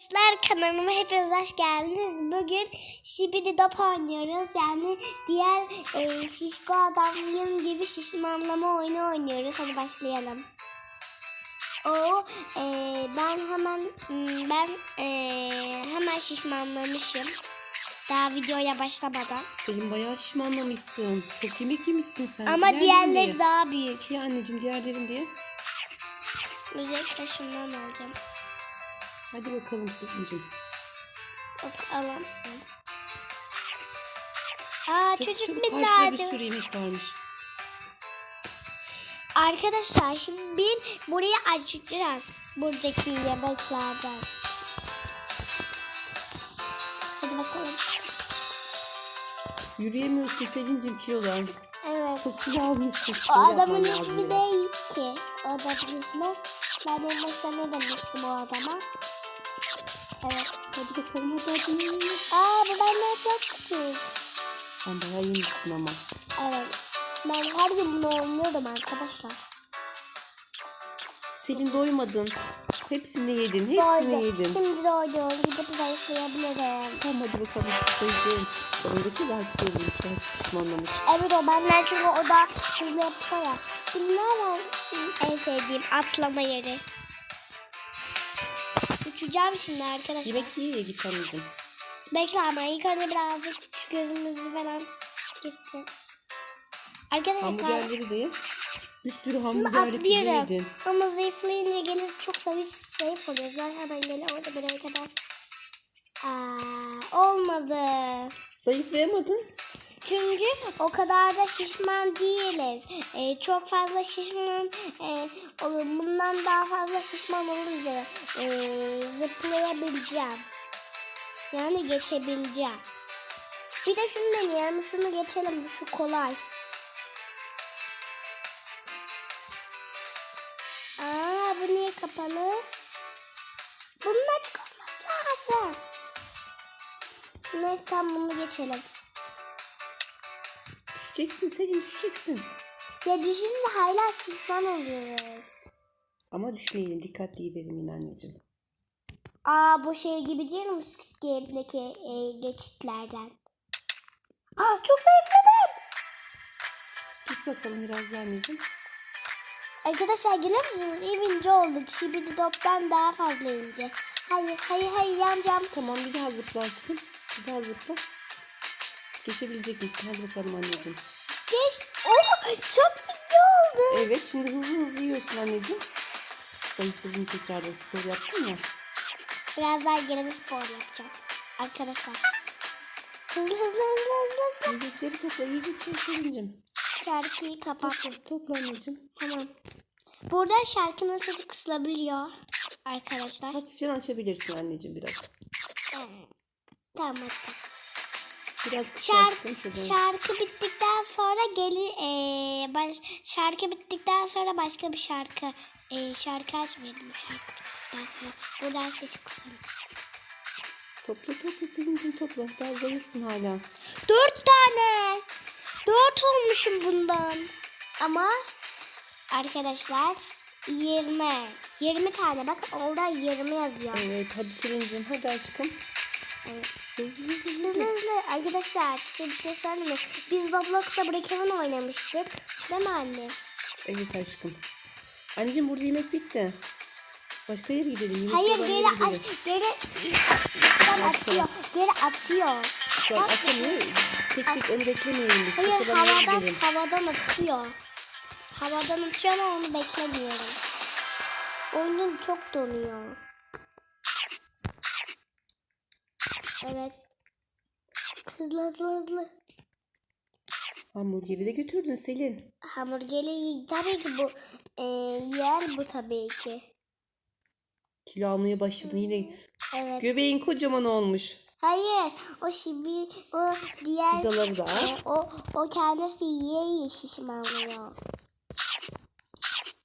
Arkadaşlar kanalıma hepiniz hoş geldiniz. Bugün Şibidi Dop oynuyoruz. Yani diğer e, şişko adamın gibi şişmanlama oyunu oynuyoruz. Hadi başlayalım. O e, ben hemen m, ben e, hemen şişmanlamışım. Daha videoya başlamadan. Selim bayağı şişmanlamışsın. Çok yemek yemişsin sen. Ama Diğerlerin diğerleri diye. daha büyük. Ya anneciğim diğerlerin diye. Özellikle şundan alacağım. Hadi bakalım Selim'ciğim. Hop alalım. Aa Çok, çocuk çok karşıda bir sürü yemek varmış. Arkadaşlar şimdi bir burayı açacağız. Buradaki yemeklerden. Hadi bakalım. Yürüyemiyorsun Selim'ciğim kilodan. Evet. Çok kilo almışsın. O adamın ismi değil ki. O adamın ismi. Ben en başta ne demiştim o adama? Evet. Hadi bakalım hadi hadi. Aa bu benden çok küçük. Sen bayağı yemişsin ama. Evet. Ben her gün bunu oynuyordum arkadaşlar. Selin doymadın. Hepsini yedin. Hepsini Doydum. yedin. Şimdi doydum. Gidip zayıflayabilirim. Tamam hadi bakalım. Sayıyorum. Öndeki daha kiloluymuş. Daha şişmanlamış. Evet o benden çünkü o da hızlı yapıyor ya. Nereden en sevdiğim atlama yeri. Uçacağım şimdi arkadaşlar. Yemek ye ye git anneciğim. Bekle ama ilk önce birazcık gözümüzü falan gitsin. Arkadaşlar Hamburgerleri de. Bir sürü atlıyorum. yedin. Ama zayıflayınca gene çok zayıf, zayıf oluyoruz. Ben hemen gene orada buraya kadar. Aa, olmadı. Zayıflayamadın. Çünkü o kadar da şişman değiliz. Ee, çok fazla şişman, e, olur. bundan daha fazla şişman olunca e, zıplayabileceğim. Yani geçebileceğim. Bir de şunu deneyelim. Şunu geçelim. Şu kolay. Aa bu niye kapalı? Bunun açık olması lazım. Neyse bunu geçelim. Düşeceksin Selin düşeceksin. Ya düşünce hala şişman oluyoruz. Ama düşmeyelim dikkatli gidelim yine anneciğim. Aa bu şey gibi değil mi Squid Game'deki e, geçitlerden? Aa çok zayıfladım. Git bakalım biraz daha anneciğim. Arkadaşlar görüyor musunuz? İyi olduk. Şibidi Dop'tan daha fazla ince. Hayır hayır hayır yanacağım. Tamam bir daha zıpla aşkım. Bir daha zıpla. Geçebilecek misin? Hadi bakalım anneciğim. Geç. Oh çok ince oldu. Evet şimdi hızlı hızlı yiyorsun anneciğim. Zayıfladın tekrardan spor yaptın ya. Biraz daha geri spor yapacağım. Arkadaşlar. Hızlı hızlı hızlı hızlı hızlı. Yiyecekleri topla yiyecekleri Selin'cim. Şarkıyı kapat. Topla, topla anneciğim. Tamam. Buradan şarkının sesi kısılabiliyor. Arkadaşlar. Hafiften açabilirsin anneciğim biraz. Evet. Tamam hadi. Biraz Şarkı, şarkı bittikten sonra gelir eee, baş, şarkı bittikten sonra başka bir şarkı eee, şarkı açmayalım şarkı bittikten sonra buradan sesi kısalım. Topla topla Selin'cim topla. Daha zayıfsın hala. Dört tane. Dört olmuşum bundan. Ama arkadaşlar 20. 20 tane bak orada 20 yazıyor. Evet hadi Selin'cim hadi aşkım. Hızlı. Arkadaşlar size bir şey söyleyeyim mi? Biz Roblox'ta Breakeven oynamıştık. Değil mi anne? Evet aşkım. Anneciğim burada yemek bitti. Başka yere gidelim. Yemek Hayır geri gidelim. geri üstten atıyor. Geri atıyor. Şu an atamıyor. Tek tek onu beklemeyelim biz. Hayır yere havadan gidelim. havadan atıyor. Havadan atıyor ama onu beklemiyorum. Oyunun çok donuyor. Evet. Hızlı hızlı hızlı. Hamburgeri de götürdün Selin. Hamburgeri tabii ki bu e, yer bu tabii ki. Kilo almaya başladın yine. Evet. Göbeğin kocaman olmuş. Hayır o şimdi o diğer Pizzaları da al. e, o o kendisi yiye yiye.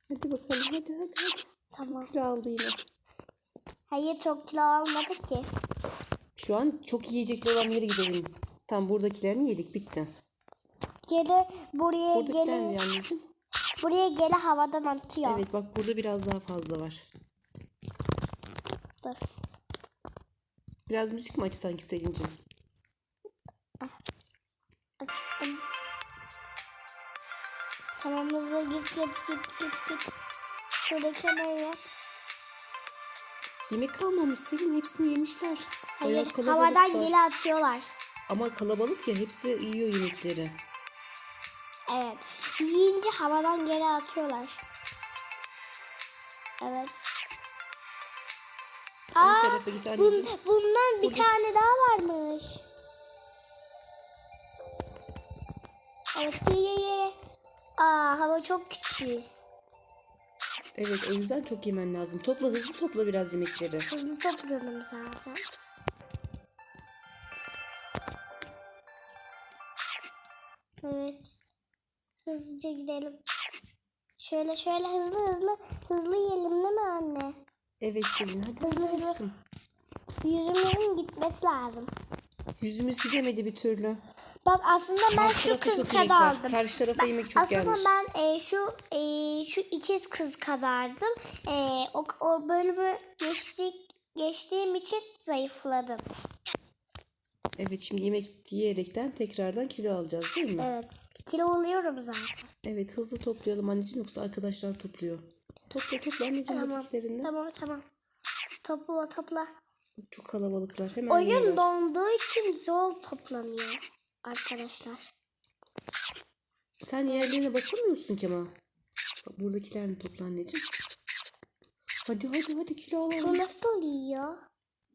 Hadi bakalım hadi hadi hadi. Tamam. Kilo aldı yine. Hayır çok kilo almadı ki. Şu an çok yiyecekli olan yere gidelim. Tam buradakilerini yedik bitti. Geri buraya Buradakiler ne anneciğim? buraya geri havadan atıyor. Evet bak burada biraz daha fazla var. Dur. Biraz müzik mi aç sanki Selin'cim? Açtım. Tamam hızlı git git git git git. Şuradaki hemen yap. Yemek kalmamış Selin. Hepsini yemişler. Hayır Bayağı kalabalıklar. havadan geri atıyorlar. Ama kalabalık ya hepsi yiyor yemekleri. Evet. Yiyince havadan geri atıyorlar. Evet. Bu Aa, tarafa git bun- anneciğim. bundan bir tane daha varmış. Evet ye ye ye. Aa hava çok küçük. Evet o yüzden çok yemen lazım. Topla hızlı topla biraz yemekleri. Hızlı topluyorum zaten. Evet. Hızlıca gidelim. Şöyle şöyle hızlı hızlı hızlı yiyelim değil mi anne? Evet Selin hadi. Hızlı hızlı. aşkım. Yüzümüzün gitmesi lazım. Yüzümüz gidemedi bir türlü. Bak aslında ben Karşı şu kız çok yemek kadar var. aldım. Karşı tarafa yemek çok Aslında gelmiş. ben e, şu e, şu ikiz kız kadardım. E, o, o bölümü geçtik, geçtiğim için zayıfladım. Evet şimdi yemek yiyerekten tekrardan kilo alacağız değil mi? Evet. Kilo oluyorum zaten. Evet hızlı toplayalım anneciğim yoksa arkadaşlar topluyor. Topla topla anneciğim Tamam. Tamam tamam. Topla topla. Çok kalabalıklar. Hemen Oyun yiyorlar. donduğu için zor toplanıyor arkadaşlar. Sen yerlerine basamıyorsun ama. Bak buradakilerini topla anneciğim. Hadi hadi hadi kilo Bu alalım. nasıl yiyor?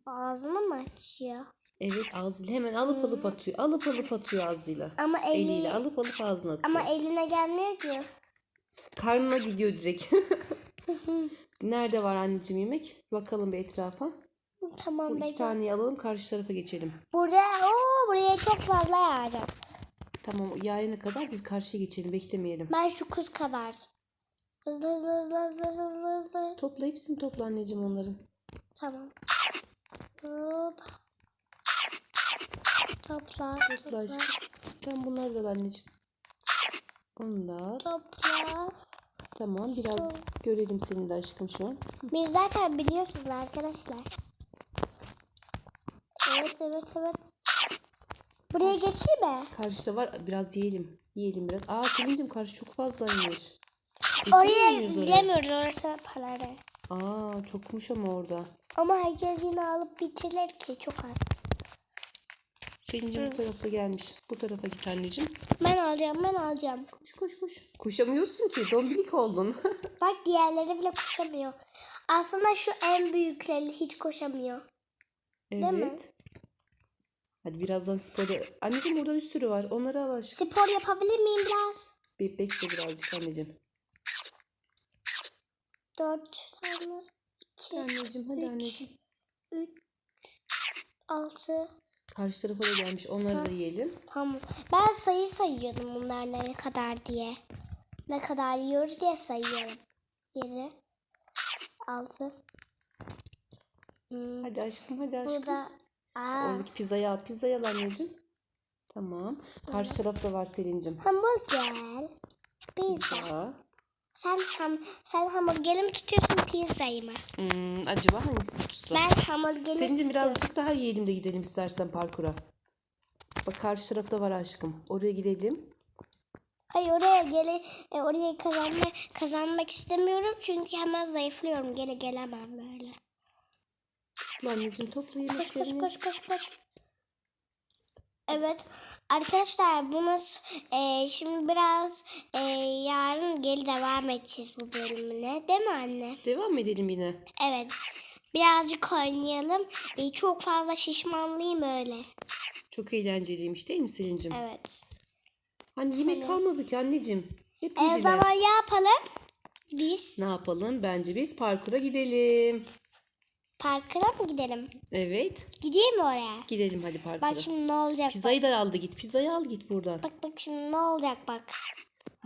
Ağzını mı açıyor? Evet ağzıyla hemen alıp alıp atıyor. Alıp alıp atıyor ağzıyla. Ama eli, Eliyle alıp alıp ağzına atıyor. ama eline gelmiyor ki. Karnına gidiyor direkt. Nerede var anneciğim yemek? Bakalım bir etrafa. Tamam Bu iki bekle. taneyi alalım karşı tarafa geçelim. Burada oo buraya çok fazla yağacak. Tamam yağına kadar biz karşıya geçelim beklemeyelim. Ben şu kız kadar. Hızlı hızlı hızlı hızlı hızlı hızlı. Topla hepsini topla anneciğim onların. Tamam. Hop. Topla. Topla Topla. Tamam bunları da al anneciğim. Al. Topla. Tamam biraz görelim seni de aşkım şu an. Biz zaten biliyorsunuz arkadaşlar. Evet evet evet. Buraya geçeyim mi? Karşıda var biraz yiyelim. Yiyelim biraz. Aa Selin'cim karşı çok fazlaymış. Oraya bilemiyoruz orası paraları. Aa çokmuş ama orada. Ama herkes yine alıp bitirir ki çok az. Selin'cim bu tarafa gelmiş. Bu tarafa git anneciğim. Ben alacağım ben alacağım. Koş koş koş. Koşamıyorsun ki. Dombilik oldun. Bak diğerleri bile koşamıyor. Aslında şu en büyükleri hiç koşamıyor. Mi? evet. Hadi birazdan spor. Anneciğim burada bir sürü var. Onları al aşkım. Spor yapabilir miyim biraz? Bir bekle birazcık anneciğim. Dört tane. iki, Anneciğim hadi üç, anneciğim. üç, altı. Karşı tarafa da gelmiş. Onları da yiyelim. Tamam. Ben sayı sayıyordum bunlar ne kadar diye. Ne kadar yiyoruz diye sayıyorum. Yedi, altı. Hmm, Hadi aşkım hadi aşkım. burada. Aa, Oradaki pizzayı al. Pizzayı al anneciğim. Tamam. Karşı tarafta var Selin'cim. hamburger. Pizza. Pizza. Sen ham sen hamburgeri mi tutuyorsun pizzayı mı? Hmm, acaba hangisi tutsa? Ben hamburgeri Selin'cim birazcık daha yiyelim de gidelim istersen parkura. Bak karşı tarafta var aşkım. Oraya gidelim. Hayır oraya gele e, oraya kazanma, kazanmak istemiyorum çünkü hemen zayıflıyorum. Geri gelemem böyle. Topla anneciğim topla Koş koş koş koş koş. Evet arkadaşlar bunu e, şimdi biraz e, yarın geri devam edeceğiz bu bölümüne değil mi anne? Devam edelim yine. Evet birazcık oynayalım. E, çok fazla şişmanlıyım öyle. Çok eğlenceliymiş değil mi Selin'cim? Evet. Hani yemek kalmadı ki anneciğim. Hep E, o zaman yapalım? Biz Ne yapalım? Bence biz parkura gidelim. Parkıra mı gidelim? Evet. Gideyim mi oraya? Gidelim hadi parkura. Bak şimdi ne olacak? Pizzayı da aldı git. Pizzayı al git buradan. Bak bak şimdi ne olacak bak.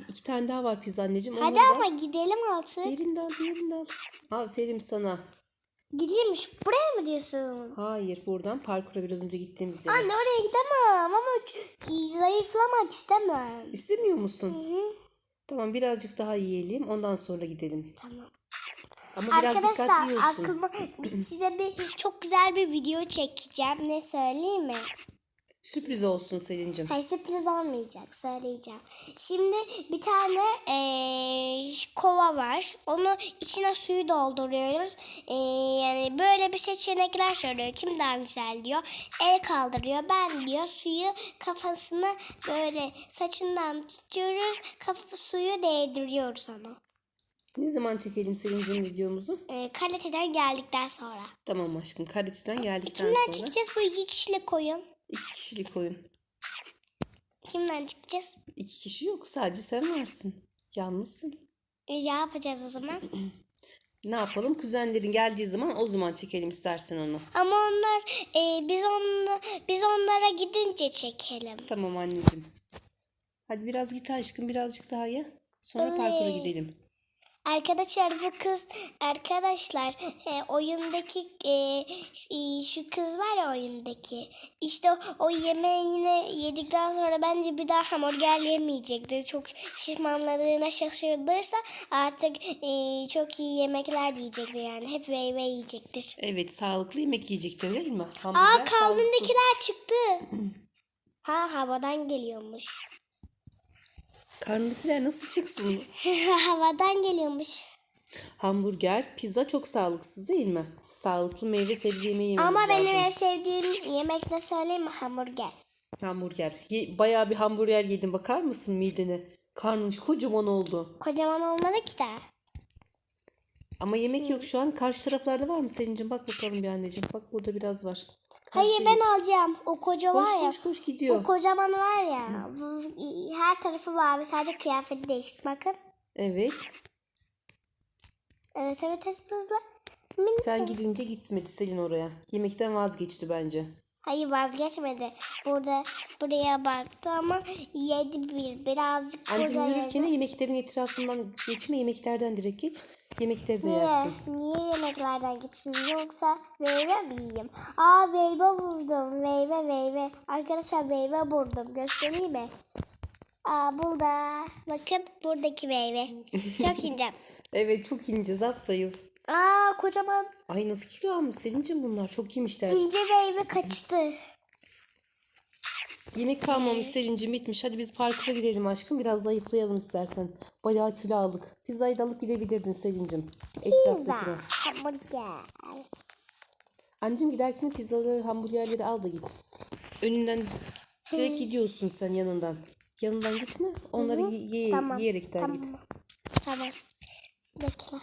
İki tane daha var pizza anneciğim. Hadi Onları da- ama gidelim altı. Diğerini de al, diğerini al. Aferin sana. Gidelim şu- buraya mı diyorsun? Hayır buradan parkura biraz önce gittiğimiz yere. Anne oraya gidemem ama zayıflamak istemem. İstemiyor musun? Hı hı. Tamam birazcık daha yiyelim ondan sonra gidelim. Tamam. Ama biraz Arkadaşlar yiyorsun. aklıma size bir çok güzel bir video çekeceğim. Ne söyleyeyim mi? Sürpriz olsun Selin'cim. Hayır sürpriz olmayacak söyleyeceğim. Şimdi bir tane eee, kova var. Onu içine suyu dolduruyoruz. Eee, yani böyle bir seçenekler soruyor. Kim daha güzel diyor. El kaldırıyor. Ben diyor suyu kafasına böyle saçından tutuyoruz. Kafa suyu değdiriyoruz ona. Ne zaman çekelim Selin'cim videomuzu? Eee kaliteden geldikten sonra. Tamam aşkım. Karateden geldikten Kimden sonra. çıkacağız bu iki kişilik oyun? İki kişilik oyun. Kimden çıkacağız? İki kişi yok. Sadece sen varsın. Yalnızsın. E, ne yapacağız o zaman? Ne yapalım? Kuzenlerin geldiği zaman o zaman çekelim istersen onu. Ama onlar e, biz onla, biz onlara gidince çekelim. Tamam anneciğim. Hadi biraz git aşkım. Birazcık daha ye. Sonra Oley. parkura gidelim. Arkadaşlar bu kız arkadaşlar e, oyundaki e, e, şu kız var ya oyundaki işte o, o yemeğini yedikten sonra bence bir daha hamburger yemeyecektir. Çok şişmanladığına şaşırdıysa artık e, çok iyi yemekler yiyecektir yani hep meyve yiyecektir. Evet sağlıklı yemek yiyecektir değil mi? Aa Hamburger sağlıksız. karnındakiler çıktı. ha havadan geliyormuş. Karnındakiler nasıl çıksın? havadan geliyormuş. Hamburger, pizza çok sağlıksız değil mi? Sağlıklı meyve sebze yemeği yememiz Ama benim lazım. en sevdiğim yemek ne söyleyeyim mi? Hamburger. Hamburger. Ye- bayağı bir hamburger yedin bakar mısın midene? Karnın kocaman oldu. Kocaman olmadı ki daha. Ama yemek yok şu an. Karşı taraflarda var mı Selin'cim? Bak bakalım bir anneciğim. Bak burada biraz var. Hayır ben alacağım. O koca Koş var ya. koş koş gidiyor. O kocaman var ya. bu- Her tarafı var. Sadece kıyafeti değişik. Bakın. Evet. Evet evet hızlı hızlı. Minik. Sen gidince gitmedi Selin oraya. Yemekten vazgeçti bence. Hayır vazgeçmedi. Burada buraya baktı ama yedi bir. Birazcık Anneciğim burada yürürken yedi. yemeklerin etrafından geçme. Yemeklerden direkt geç. Yemekleri de Niye? yersin. Niye yemeklerden geçmeyeyim yoksa meyve mi yiyeyim? Aa meyve vurdum. Meyve meyve. Arkadaşlar meyve vurdum. Göstereyim mi? Aa burada. Bakın buradaki meyve. Çok ince. Evet çok ince zapsayı. Aa kocaman Ay nasıl kilo almış Selin'cim bunlar. Çok yemişler. ince meyve kaçtı. Yemek kalmamış Selin'cim bitmiş. Hadi biz parkura gidelim aşkım. Biraz zayıflayalım istersen. Bayağı kilo aldık. Pizzayı da alıp gidebilirdin Selin'cim. Pizza. Etraftakine. Hamburger. Anneciğim giderken pizzaları, hamburgerleri al da git. Önünden direkt gidiyorsun sen yanından. Yanından gitme. Onları ye- ye- Tamam. yiyerekten tamam. git. Tamam. Bekle.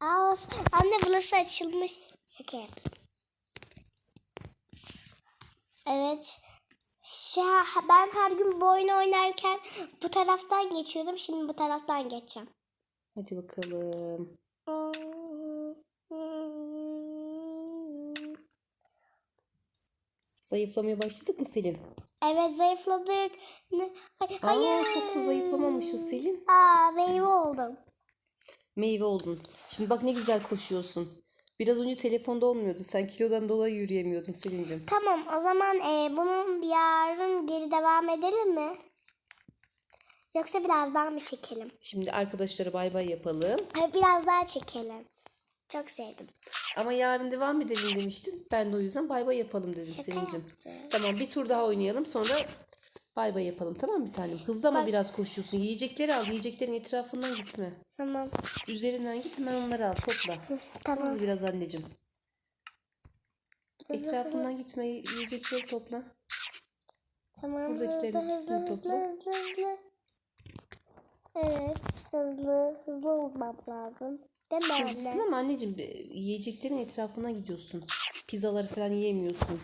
Aa, anne burası açılmış. Şaka yaptım. Evet. Ya, ben her gün bu oyunu oynarken bu taraftan geçiyordum. Şimdi bu taraftan geçeceğim. Hadi bakalım. Zayıflamaya başladık mı Selin? Evet zayıfladık. Ne? Hay- Aa, Hayır. çok da zayıflamamışız Selin. Aa meyve oldum. Meyve oldun. Şimdi bak ne güzel koşuyorsun. Biraz önce telefonda olmuyordu. Sen kilodan dolayı yürüyemiyordun Selin'cim. Tamam o zaman e, bunun yarın geri devam edelim mi? Yoksa biraz daha mı çekelim? Şimdi arkadaşlara bay bay yapalım. Hayır, biraz daha çekelim. Çok sevdim. Ama yarın devam edelim demiştin. Ben de o yüzden bay bay yapalım dedim Şaka Selin'cim. yaptım. Tamam bir tur daha oynayalım sonra bay bay yapalım tamam mı bir tanem? Hızlı ama biraz koşuyorsun. Yiyecekleri al. Yiyeceklerin etrafından gitme. Tamam. Üzerinden git hemen onları al topla. Tamam. Hızlı biraz anneciğim. Hızlı, Etrafından gitme yiyecekleri topla. Tamam. buradakilerin hızlı, hızlı, topla. hızlı, hızlı. Evet. Hızlı. Hızlı olmam lazım. Değil mi Hızlısın anne? ama anneciğim yiyeceklerin etrafından gidiyorsun. Pizzaları falan yiyemiyorsun.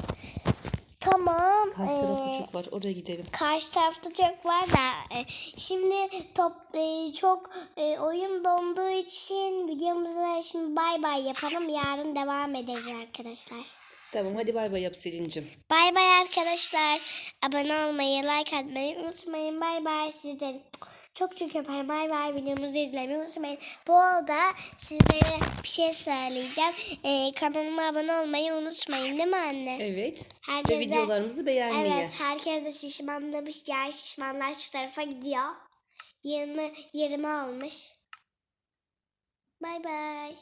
Tamam. Karşı tarafta ee, çok var. Oraya gidelim. Karşı tarafta çok var da e, şimdi top e, çok e, oyun donduğu için videomuza şimdi bay bay yapalım. Yarın devam ederiz arkadaşlar. Tamam hadi bay bay yap Selin'cim. Bay bay arkadaşlar. Abone olmayı, like atmayı unutmayın. Bay bay sizleri. Çok çok öperim. Bay bay. Videomuzu izlemeyi unutmayın. Bu arada sizlere bir şey söyleyeceğim. Ee, kanalıma abone olmayı unutmayın değil mi anne? Evet. Ve Herkese- videolarımızı beğenmeyi. Evet, herkes de şişmanlamış. Diğer şişmanlar şu tarafa gidiyor. 20 20 almış. Bay bay.